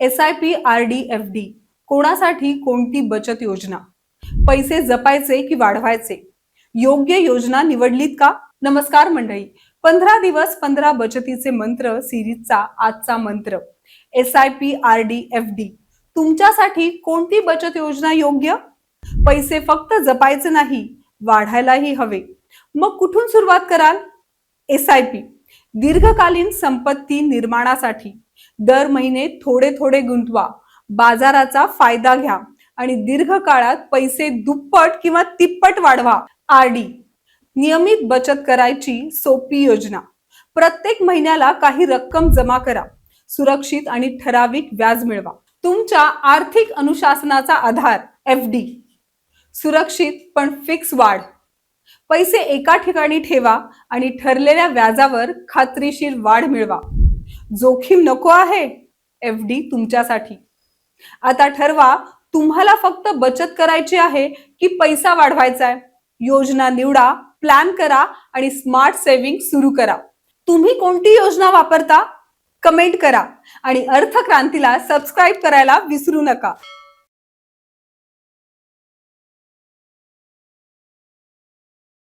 S I P R D F D कोणासाठी कोणती बचत योजना? पैसे जपायचे की वाढवायचे? योग्य योजना निवडलीत का? नमस्कार मंडळी. पंधरा दिवस पंधरा बचतीचे मंत्र सिरीजचा आजचा मंत्र. S I P R D F D तुमच्यासाठी कोणती बचत योजना योग्य? पैसे फक्त जपायचे नाही वाढायलाही हवे. मग कुठून सुरुवात कराल? एस आय पी दीर्घकालीन संपत्ती निर्माणासाठी. दर महिने थोडे थोडे गुंतवा. बाजाराचा फायदा घ्या आणि दीर्घकाळात पैसे दुप्पट किंवा तिप्पट वाढवा. R D. नियमित बचत करायची सोपी योजना. प्रत्येक महिन्याला काही रक्कम जमा करा. सुरक्षित आणि ठराविक व्याज मिळवा. तुमच्या आर्थिक अनुशासनाचा आधार एफ डी. सुरक्षित पण फिक्स वाढ. पैसे एका ठिकाणी ठेवा आणि ठरलेल्या व्याजावर खात्रीशीर वाढ मिळवा. जोखीम नको आहे एफ डी तुमच्यासाठी. आता ठरवा तुम्हाला फक्त बचत करायची आहे की पैसा वाढवायचा आहे योजना निवडा प्लॅन करा आणि स्मार्ट सेव्हिंग सुरू करा. तुम्ही कोणती योजना वापरता? कमेंट करा आणि अर्थक्रांतीला सबस्क्राईब करायला विसरू नका.